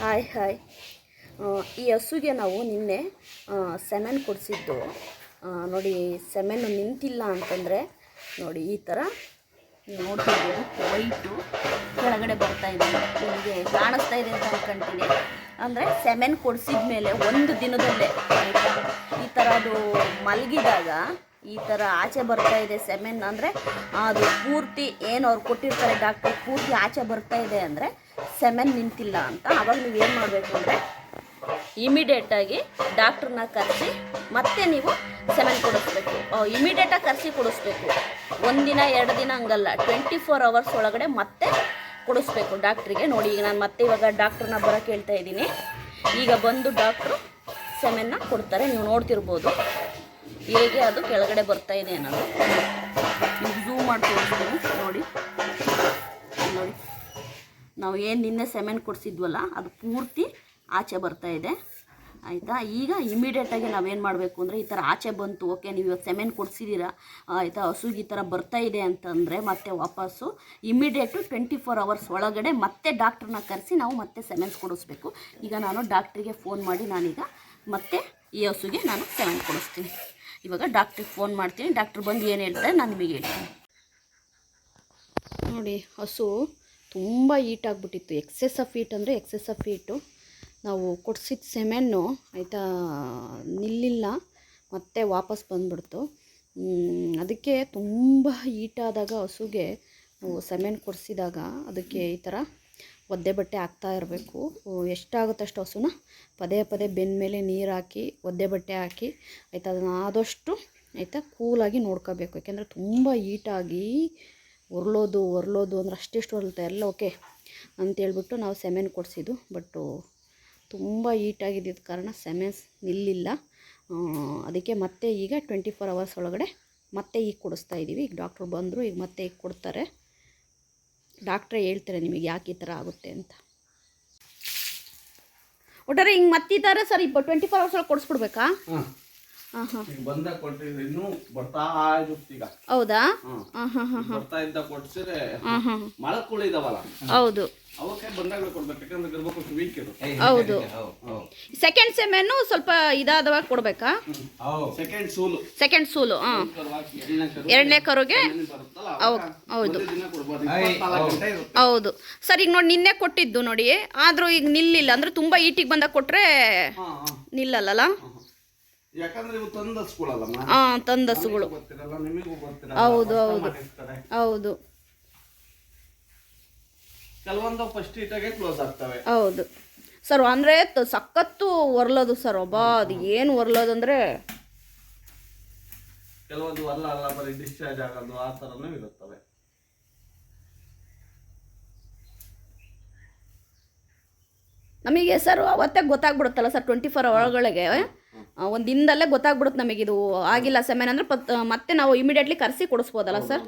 Hi hi. ಈ ಹಸುಗೆ ನಾವು ನಿನ್ನೆ ಸೆಮೆನ್ ಕೊಡಿಸಿದ್ದು. ನೋಡಿ ಸೆಮೆನ್ನು ನಿಂತಿಲ್ಲ ಅಂತಂದರೆ, ನೋಡಿ, ಈ ಥರ ನೋಡ್ತಿದ್ದೀವಿ ವೈಟು ಕೆಳಗಡೆ ಬರ್ತಾ ಇದೆ. ನಿಮಗೆ ಕಾಣಿಸ್ತಾ ಇದೆ ಅಂತ ಅಂದ್ಕೊಂತೀನಿ ಅಂದರೆ ಸೆಮೆನ್ ಕೊಡಿಸಿದ ಮೇಲೆ ಒಂದು ದಿನದಲ್ಲೇ, ಈ ಥರ ಅದು ಮಲಗಿದಾಗ, ಈ ಥರ ಆಚೆ ಬರ್ತಾ ಇದೆ ಸೆಮೆನ್. ಅಂದರೆ ಅದು ಪೂರ್ತಿ, ಏನು ಅವ್ರು ಕೊಟ್ಟಿರ್ತಾರೆ ಡಾಕ್ಟರ್, ಪೂರ್ತಿ ಆಚೆ ಬರ್ತಾ ಇದೆ ಅಂದರೆ ಸೆಮೆನ್ ನಿಂತಿಲ್ಲ ಅಂತ. ಆವಾಗ ನೀವು ಏನು ಮಾಡಬೇಕು ಅಂದರೆ ಇಮಿಡಿಯೇಟಾಗಿ ಡಾಕ್ಟ್ರನ್ನ ಕರೆಸಿ ಮತ್ತೆ ನೀವು ಸೆಮೆನ್ ಕೊಡಿಸ್ಬೇಕು. ಇಮಿಡಿಯೇಟಾಗಿ ಕರೆಸಿ ಕೊಡಿಸ್ಬೇಕು. ಒಂದಿನ ಎರಡು ದಿನ ಹಂಗಲ್ಲ. ಟ್ವೆಂಟಿ ಫೋರ್ ಅವರ್ಸ್ ಒಳಗಡೆ ಮತ್ತೆ ಕೊಡಿಸ್ಬೇಕು ಡಾಕ್ಟ್ರಿಗೆ ನೋಡಿ, ಈಗ ನಾನು ಮತ್ತೆ ಇವಾಗ ಡಾಕ್ಟ್ರನ್ನ ಬರೋಕ್ಕೆ ಹೇಳ್ತಾ ಇದ್ದೀನಿ. ಈಗ ಬಂದು ಡಾಕ್ಟ್ರು ಸೆಮೆನ್ನ ಕೊಡ್ತಾರೆ. ನೀವು ನೋಡ್ತಿರ್ಬೋದು. ಹೇಗೆ ಅದು ಕೆಳಗಡೆ ಬರ್ತಾ ಇದೆ ಅನ್ನೋದು. ನೀವು ಝೂಮ್ ಮಾಡಿ ನೋಡಿ. ನೋಡಿ. ನಾವು ಏನು ನಿನ್ನೆ ಸೆಮೆಂಟ್ ಕೊಡಿಸಿದ್ವಲ್ಲ, ಅದು ಪೂರ್ತಿ ಆಚೆ ಬರ್ತಾ ಇದೆ. ಆಯಿತಾ? ಈಗ ಇಮಿಡಿಯೇಟಾಗಿ ನಾವೇನು ಮಾಡಬೇಕು ಅಂದರೆ ಈ ಥರ ಆಚೆ ಬಂತು, ಓಕೆ, ನೀವು ಇವತ್ತು ಸೆಮೆಂಟ್ ಕೊಡಿಸಿದ್ದೀರಾ ಆಯಿತಾ? ಹಸುಗೆ ಈ ಥರ ಬರ್ತಾ ಇದೆ ಅಂತಂದರೆ ಮತ್ತೆ ವಾಪಸ್ಸು ಇಮಿಡಿಯೇಟು ಟ್ವೆಂಟಿ ಫೋರ್ ಅವರ್ಸ್ ಒಳಗಡೆ ಮತ್ತೆ ಡಾಕ್ಟ್ರನ್ನ ಕರೆಸಿ ನಾವು ಮತ್ತೆ ಸೆಮೆನ್ಸ್ ಕೊಡಿಸ್ಬೇಕು. ಈಗ ನಾನು ಡಾಕ್ಟ್ರಿಗೆ ಫೋನ್ ಮಾಡಿ ನಾನೀಗ ಮತ್ತೆ ಈ ಹಸುಗೆ ನಾನು ಸೆಮೆಂಟ್ ಕೊಡಿಸ್ತೀನಿ. ಇವಾಗ ಡಾಕ್ಟ್ರಿಗೆ ಫೋನ್ ಮಾಡ್ತೀನಿ. ಡಾಕ್ಟ್ರ್ ಬಂದು ಏನು ಹೇಳ್ತಾರೆ ನಾನು ನಿಮಗೆ ಹೇಳ್ತೀನಿ. ನೋಡಿ, ಹಸು ತುಂಬ ಹೀಟ್ ಆಗಿಬಿಟ್ಟಿತ್ತು. ಎಕ್ಸೆಸ್ ಆಫ್ ಹೀಟ್ ಅಂದರೆ ಎಕ್ಸೆಸ್ ಆಫ್ ಹೀಟು ನಾವು ಕೊಡಿಸಿದ ಸೆಮೆನ್ನು ಆಯಿತಾ ನಿಲ್ಲಿಲ್ಲ, ಮತ್ತೆ ವಾಪಸ್ ಬಂದ್ಬಿಡ್ತು. ಅದಕ್ಕೆ ತುಂಬ ಹೀಟಾದಾಗ ಹಸುಗೆ ನಾವು ಸೆಮೆನ್ ಕೊಡಿಸಿದಾಗ ಅದಕ್ಕೆ ಈ ಥರ ಒದ್ದೆ ಬಟ್ಟೆ ಹಾಕ್ತಾ ಇರಬೇಕು. ಎಷ್ಟಾಗುತ್ತೆ ಅಷ್ಟು ಹಸುನ? ಪದೇ ಪದೇ ಬೆನ್ನ ಮೇಲೆ ನೀರು ಹಾಕಿ, ಒದ್ದೆ ಬಟ್ಟೆ ಹಾಕಿ, ಆಯಿತಾ ಅದನ್ನು ಆದಷ್ಟು ಆಯಿತಾ ಕೂಲಾಗಿ ನೋಡ್ಕೋಬೇಕು. ಯಾಕೆಂದರೆ ತುಂಬ ಹೀಟಾಗಿ ಒರ್ಲೋದು ಒರ್ಲೋದು ಅಂದ್ರೆ ಅಷ್ಟಿಷ್ಟು ಹೊರಳುತ್ತೆ ಎಲ್ಲ ಓಕೆ ಅಂತೇಳ್ಬಿಟ್ಟು ನಾವು ಸೆಮೆನ್ ಕೊಡಿಸಿದ್ದು. ಬಟ್ಟು ತುಂಬ ಹೀಟಾಗಿದ್ದ ಕಾರಣ ಸೆಮೆನ್ಸ್ ನಿಲ್ಲಿಲ್ಲ. ಅದಕ್ಕೆ ಮತ್ತೆ ಈಗ ಟ್ವೆಂಟಿ ಫೋರ್ ಅವರ್ಸ್ ಒಳಗಡೆ ಮತ್ತೆ ಈಗ ಕೊಡಿಸ್ತಾ ಇದ್ದೀವಿ ಈಗ ಡಾಕ್ಟ್ರು ಬಂದರು, ಈಗ ಮತ್ತೆ ಈಗ ಕೊಡ್ತಾರೆ. ಡಾಕ್ಟ್ರೇ ಹೇಳ್ತಾರೆ ನಿಮಗೆ ಯಾಕೆ ಈ ಥರ ಆಗುತ್ತೆ ಅಂತ. ಒಟ್ಟಾರೆ ಹಿಂಗೆ ಮತ್ತೆ ಈ ಥರ ಸರ್, ಇಪ್ಪ ಟ್ವೆಂಟಿ ಫೋರ್ ಅವರ್ಸ್ ಒಳಗೆ ಕೊಡಿಸ್ಬಿಡ್ಬೇಕಾ? ಈಗ ಬಂದ ಕೊಟ್ರಿ ಇನ್ನೂ ಬರ್ತಾ ಇರುತ್ತೆ ಈಗ ಹೌದಾ? ಹ್ಮ್. ಹಾಂ ಹಾಂ ಹಾಂ ಬರ್ತಾ ಇದ್ದ ಕೊಡ್ಸಿದ್ರೆ ಹಾಂ ಹಾಂ. ಮಳಕುಳು ಇದಾವಲ್ಲ. ಹೌದು. ಅವಕ್ಕೆ ಬಂದಾಗ ಕೊಡ್ಬೇಕು ಯಾಕಂದ್ರೆ ಗರ್ಭಕೋಶ ವೀಕ್ ಇದು. ಹೌದು. ಸೆಕೆಂಡ್ ಸೆಮೆನು ಸ್ವಲ್ಪ ಇದಾದವಾಗ ಕೊಡಬೇಕಾ? ಸೆಕೆಂಡ್ ಸೂಲು. ಸೆಕೆಂಡ್ ಸೂಲು ಹಾಂ. ಎರಡನೇ ಕರು ಎರಡನೇ ಕರುಗೆ ಹೌದು. ಒಂದೇ ದಿನ ಕೊಡ್ಬೋದು. ಇಪ್ಪತ್ನಾಲ್ಕು ಇರುತ್ತೆ. ಹೌದು. ಸರ್ ಈಗ ನೋಡಿ ನಿನ್ನೆ ಕೊಟ್ಟಿದ್ದು ನೋಡಿ ಆದರೂ ಈಗ ನಿಲ್ಲಿಲ್ಲ. ಅಂದ್ರೆ ತುಂಬ ಈಟಿಗೆ ಬಂದಾಗ ಕೊಟ್ಟರೆ ಹಾ ನಿಲ್ಲಲ್ಲ. ಯಾಕಂದ್ರೆ ಇವು ತಂದ ಸ್ಕೂಲಲ್ಲಮ್ಮ. ಹಾಂ ತಂದ ಹಸುಗಳು ಗೊತ್ತಿರಲ್ಲ ನಿಮಗೂ ಗೊತ್ತಿರಲ್ಲ ಹೌದು, ಹೌದು. ಹೌದು. ಕೆಲವೊಂದು ಫಸ್ಟ್ ಇಟ್ಟಾಗೆ ಕ್ಲೋಸ್ ಆಗ್ತವೆ. ಹೌದು. ಸರ್ ಅಂದರೆ ಸಖತ್ತು ಒರ್ಲೋದು ಸರ್ ಒಬ್ಬ ಅದು ಏನು ಒರ್ಲೋದು ಅಂದರೆ ಕೆಲವೊಂದು ಅಲ್ಲ ಅಲ್ಲ ಬರೀ ಡಿಸ್ಚಾರ್ಜ್ ಆಗೋದು ಆ ಥರನೂ ಇರುತ್ತವೆ. ನಮಗೆ ಸರ್ ಅವತ್ತೇ ಗೊತ್ತಾಗ್ಬಿಡುತ್ತಲ್ಲ ಸರ್ ಟ್ವೆಂಟಿ ಫೋರ್ ಒಳಗಡೆಗೆ ಒಂದು ದಿನದಲ್ಲೇ ಗೊತ್ತಾಗ್ಬಿಡುತ್ತೆ ನಮಗೆ ಇದು ಆಗಿಲ್ಲ ಸೆಮೆನ್ ಅಂದ್ರೆ ಪತ್ ಮತ್ತೆ ನಾವು ಇಮಿಡಿಯೇಟ್ಲಿ ಕರೆಸಿ ಕೊಡಿಸ್ಬೋದಲ್ಲ ಸರ್?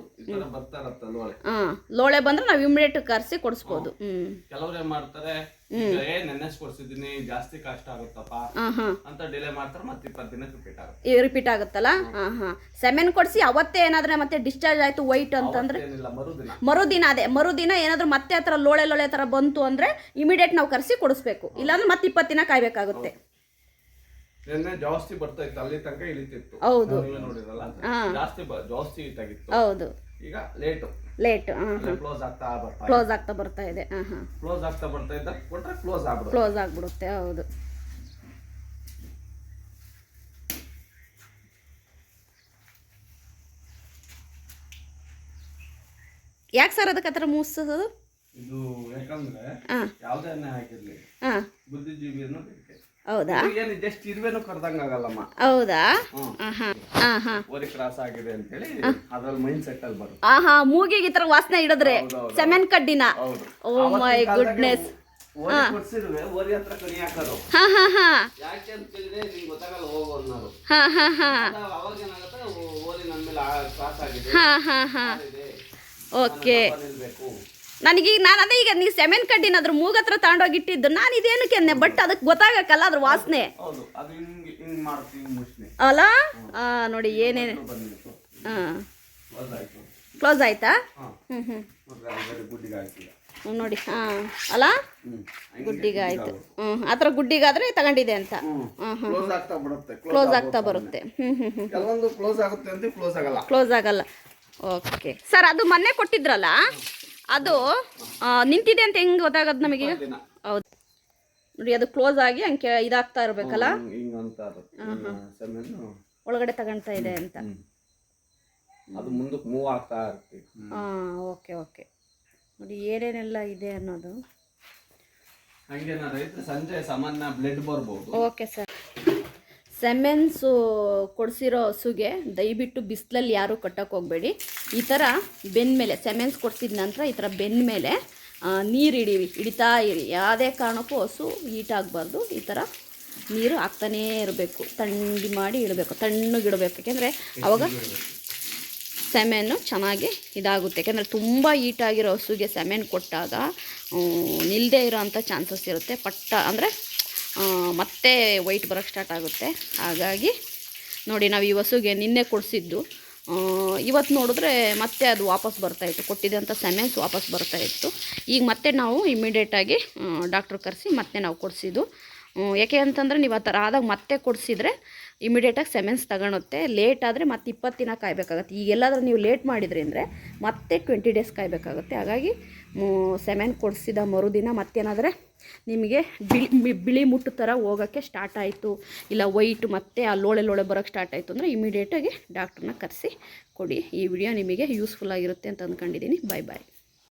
ಹಾಂ ಲೋಳೆ ಬಂದ್ರೆ ನಾವು ಇಮಿಡಿಯೇಟ್ ಕರೆಸಿ ಕೊಡಿಸ್ಬೋದು. ಹ್ಞೂ ಕೆಲವ್ರು ಏನ್ ಮಾಡ್ತಾರೆ ಈಗ ಏ ಜಾಸ್ತಿ ಕಷ್ಟ ಆಗುತ್ತಪ್ಪ ಹಾಂ ಹಾಂ. ಅಂತ ಡಿಲೇ ಮಾಡ್ತಾರೆ ಮತ್ತೆ ಇಪ್ಪತ್ತು ದಿನಕ್ಕೆ ರಿಪೀಟ್ ಆಗುತ್ತೆ. ರಿಪೀಟ್ ಆಗುತ್ತಲ್ಲ? ಹಾಂ ಹಾಂ. ಸೆಮೆನ್ ಕೊಡಿಸಿ ಅವತ್ತೇ ಏನಾದ್ರೆ ಮತ್ತೆ ಡಿಸ್ಚಾರ್ಜ್ ಆಯಿತು ವೈಟ್ ಅಂತಂದ್ರೆ ಮರುದಿನ. ಮರುದಿನ ಅದೇ ಮರುದಿನ ಏನಾದರೂ ಮತ್ತೆ ಆ ಥರ ಲೋಳೆ ಲೋಳೆ ಥರ ಬಂತು ಅಂದರೆ ಇಮಿಡಿಯೇಟ್ ನಾವು ಕರೆಸಿ ಕೊಡಿಸ್ಬೇಕು. ಇಲ್ಲಾಂದ್ರೆ ಮತ್ತೆ ಇಪ್ಪತ್ತು ದಿನ ಕಾಯಬೇಕಾಗುತ್ತೆ. ನಿನ್ನೆ ಜಾಸ್ತಿ ಬರ್ತಾ ಇತ್ತು ಅಲ್ಲಿ ತನಕ ಇಳಿತಿತ್ತು. ಹೌದು. ನೀವೇ ನೋಡಿರಲ್ಲ ಜಾಸ್ತಿ ಬ- ಜಾಸ್ತಿ ಇತ್ತಾಗಿತ್ತು ಹೌದು. ಈಗ ಲೇಟ್ ಲೇಟ್ ಹಾಂ ಹಾಂ. ಕ್ಲೋಸ್ ಆಗ್ತಾ ಬರ್ತಾ ಕ್ಲೋಸ್ ಆಗ್ತಾ ಬರ್ತಾ ಇದೆ ಹಾಂ ಹಾಂ. ಕ್ಲೋಸ್ ಆಗ್ತಾ ಬರ್ತಾ ಇದ್ದ ಕೊಟ್ರೆ ಕ್ಲೋಸ್ ಆಗ್ಬಿಡುತ್ತೆ. ಕ್ಲೋಸ್ ಆಗಿಬಿಡುತ್ತೆ ಹೌದು. ಯಾಕೆ ಸರ್ ಅದಕ್ಕೆ ಆ ಥರ ಮೂಸೋದು? ಇದು ಯಾಕಂದ್ರೆ ಹಾಂ. ಯಾವ್ದೇ ಎಣ್ಣೆ ಹಾಕಿರ್ಲಿ ಹಾಂ. ಬುದ್ಧಿಜೀವಿಯನ್ನು ಬೇಕೆ ಹೌದಾ? ಏನು ಜಸ್ಟ್ ಇರುವೆನು ಕರ್ದಂಗ ಆಗಲ್ಲಮ್ಮ. ಹೌದಾ? ಹ್ಮ್. ಹಾಂ ಹಾಂ ಹಾಂ ಹಾಂ ಓರಿ ಕ್ರಾಸ್ ಆಗಿದೆ ಅಂತ ಹೇಳಿ ಅದ್ರಲ್ಲಿ ಮೈಂಡ್ ಸೆಟ್ ಅಲ್ಲಿ ಬರುತ್ತೆ. ಆ ಹಾ ಮೂಗಿಗೆ ಈ ಥರ ವಾಸನೆ ಹಿಡಿದ್ರೆ ಹೌದೌದು. ಸೆಮೆನ್ ಕಡ್ಡಿನ? ಓ ಮೈ ಗುಡ್ನೆಸ್ ಓರಿ ಕೊಡ್ಸಿರುವೆ ಓರಿ ಹತ್ರ ಕಣಿ ಹಾಕೋದು ಹಾ ಹಾ ಹಾ. ಯಾಕೆ ಅಂತ ಕೇಳಿದ್ರೆ ಗೊತ್ತಾಗಲ್ಲ ಹೋಗು ಅನ್ನೋದು. ಹಾ ಹಾ ಹಾ. ಅದಾಗ ಅವಾಗ ಏನಾಗುತ್ತೆ ಓ- ನನ್ನ ಮೇಲೆ ಕ್ರಾಸ್ ಆಗಿದೆ ಹಾ ಹಾ ಹಾ. ಇದೆ, ಓಕೆ. ನನಗೀಗ ನಾನು ಅದೇ ಈಗ ನೀವು ಸೆಮೆನ್ ಕಡ್ಡಿನ ಅದ್ರ ಮೂಗತ್ರ ಹತ್ರ ತಗೊಂಡೋಗಿ ಇಟ್ಟಿದ್ದು ನಾನು ಇದೇನಕ್ಕೆ ಅಂದೆ ಬಟ್ ಅದಕ್ಕೆ ಗೊತ್ತಾಗಕ್ಕಲ್ಲ ಅದ್ರ ವಾಸನೆ. ಅಲ್ಲ ನೋಡಿ ಏನೇನು ಹಾಂ. ಕ್ಲೋಸ್ ಆಯ್ತು. ಹಾಂ. ಹ್ಞೂ ಹ್ಞೂ ನೋಡಿ ಹಾಂ. ಅಲ್ಲ ಗುಡ್ಡಿಗೆ ಆಯಿತು. ಹ್ಞೂ ಆ ಥರ ಗುಡ್ಡಿಗಾದರೆ ತಗೊಂಡಿದೆ ಅಂತ. ಹ್ಞೂ ಹ್ಞೂ ಕ್ಲೋಸ್ ಆಗ್ತಾ ಬರುತ್ತೆ ಹ್ಞೂ ಹ್ಞೂ ಹ್ಞೂ ಕ್ಲೋಸ್ ಆಗಲ್ಲ. ಓಕೆ ಸರ್ ಅದು ಮೊನ್ನೆ ಕೊಟ್ಟಿದ್ರಲ್ಲ? ಅದು ನಿಂತಿದೆ ಅಂತ ಹೆಂಗೆ ಗೊತ್ತಾಗೋದು ನಮಗೆ ಹೌದು. ನೋಡಿ ಅದು ಕ್ಲೋಸ್ ಆಗಿ ಹಂಗೆ ಇದಾಗ್ತಾ ಇರಬೇಕಲ್ಲ? ಒಳಗಡೆ ತಗೊಂತ ಇದೆ ಅಂತ. ಅದು ಮುಂದಕ್ಕೆ ಮೂವ್ ಆಗ್ತಾ ಇರುತ್ತೆ. ಹಾಂ ಓಕೆ ಓಕೆ. ನೋಡಿ ಏನೇನೆಲ್ಲ ಇದೆ ಅನ್ನೋದು. ಹಂಗೆ ಸಂಜೆ ಸಾಮಾನ್ಯ ಬ್ಲಡ್ ಬರ್ಬೋದು. Okay sir. ಸೆಮೆನ್ಸು ಕೊಡಿಸಿರೋ ಹಸುಗೆ ದಯವಿಟ್ಟು ಬಿಸಿಲಲ್ಲಿ ಯಾರೂ ಕಟ್ಟಕ್ಕೆ ಹೋಗಬೇಡಿ. ಈ ಥರ ಬೆನ್ನ ಮೇಲೆ, ಸೆಮೆನ್ಸ್ ಕೊಡಿಸಿದ ನಂತರ ಈ ಥರ ಬೆನ್ನ ಮೇಲೆ ನೀರು ಹಿಡೀವಿ ಹಿಡಿತಾ ಇರಿ. ಯಾವುದೇ ಕಾರಣಕ್ಕೂ ಹಸು ಹೀಟಾಗಬಾರ್ದು ಈ ಥರ ನೀರು ಹಾಕ್ತಾನೇ ಇರಬೇಕು. ತಣ್ಣಗೆ ಮಾಡಿ ಇಡಬೇಕು ತಣ್ಣಗಿಡಬೇಕು ಯಾಕೆಂದರೆ ಅವಾಗ ಸೆಮೆನ್ನು ಚೆನ್ನಾಗಿ ಇದಾಗುತ್ತೆ. ಯಾಕೆಂದರೆ ತುಂಬ ಹೀಟಾಗಿರೋ ಹಸುಗೆ ಸೆಮೆನ್ ಕೊಟ್ಟಾಗ ನಿಲ್ಲದೆ ಇರೋ ಅಂಥ ಚಾನ್ಸಸ್ ಇರುತ್ತೆ. ಪಟ್ಟ ಅಂದರೆ ಮತ್ತೆ ವೈಟ್ ಬರೋಕ್ಕೆ ಸ್ಟಾರ್ಟ್ ಆಗುತ್ತೆ. ಹಾಗಾಗಿ ನೋಡಿ, ನಾವು ಈ ಹಸುಗೆ ನಿನ್ನೆ ಕೊಡಿಸಿದ್ದು. ಇವತ್ತು ನೋಡಿದ್ರೆ ಮತ್ತೆ ಅದು ವಾಪಸ್ ಬರ್ತಾಯಿತ್ತು ಕೊಟ್ಟಿದ್ದಂಥ ಸೆಮೆನ್ಸ್ ವಾಪಸ್ ಬರ್ತಾಯಿತ್ತು ಈಗ ಮತ್ತೆ ನಾವು ಇಮಿಡಿಯೇಟಾಗಿ ಡಾಕ್ಟ್ರ್ ಕರೆಸಿ ಮತ್ತೆ ನಾವು ಕೊಡಿಸಿದ್ದು. ಯಾಕೆ ಅಂತಂದರೆ ನೀವು ಆ ಥರ ಆದಾಗ ಮತ್ತೆ ಕೊಡಿಸಿದ್ರೆ ಇಮಿಡಿಯೇಟಾಗಿ ಸೆಮೆನ್ಸ್ ತಗೊಳುತ್ತೆ. ಲೇಟ್ ಆದರೆ ಮತ್ತೆ ಇಪ್ಪತ್ತು ದಿನ ಕಾಯಬೇಕಾಗತ್ತೆ. ಈಗ ಎಲ್ಲಾದರೂ ನೀವು ಲೇಟ್ ಮಾಡಿದ್ರಿ ಅಂದರೆ ಮತ್ತೆ ಟ್ವೆಂಟಿ ಡೇಸ್ ಕಾಯಬೇಕಾಗುತ್ತೆ. ಹಾಗಾಗಿ ಸೆಮೆನ್ ಕೊಡಿಸಿದ ಮರುದಿನ ಮತ್ತೇನಾದರೆ ನಿಮಗೆ ಬಿಳಿ ಬಿಳಿ ಮುಟ್ಟು ಥರ ಹೋಗೋಕ್ಕೆ ಸ್ಟಾರ್ಟ್ ಆಯಿತು. ಇಲ್ಲ ವೈಟ್ ಮತ್ತೆ ಆ ಲೋಳೆ ಲೋಳೆ ಬರೋಕ್ಕೆ ಸ್ಟಾರ್ಟ್ ಆಯಿತು ಅಂದರೆ ಇಮಿಡಿಯೇಟಾಗಿ ಡಾಕ್ಟ್ರನ್ನ ಕರೆಸಿ ಕೊಡಿ. ಈ ವಿಡಿಯೋ ನಿಮಗೆ ಯೂಸ್ಫುಲ್ ಆಗಿರುತ್ತೆ ಅಂತ ಅಂದ್ಕೊಂಡಿದ್ದೀನಿ. ಬಾಯ್ ಬಾಯ್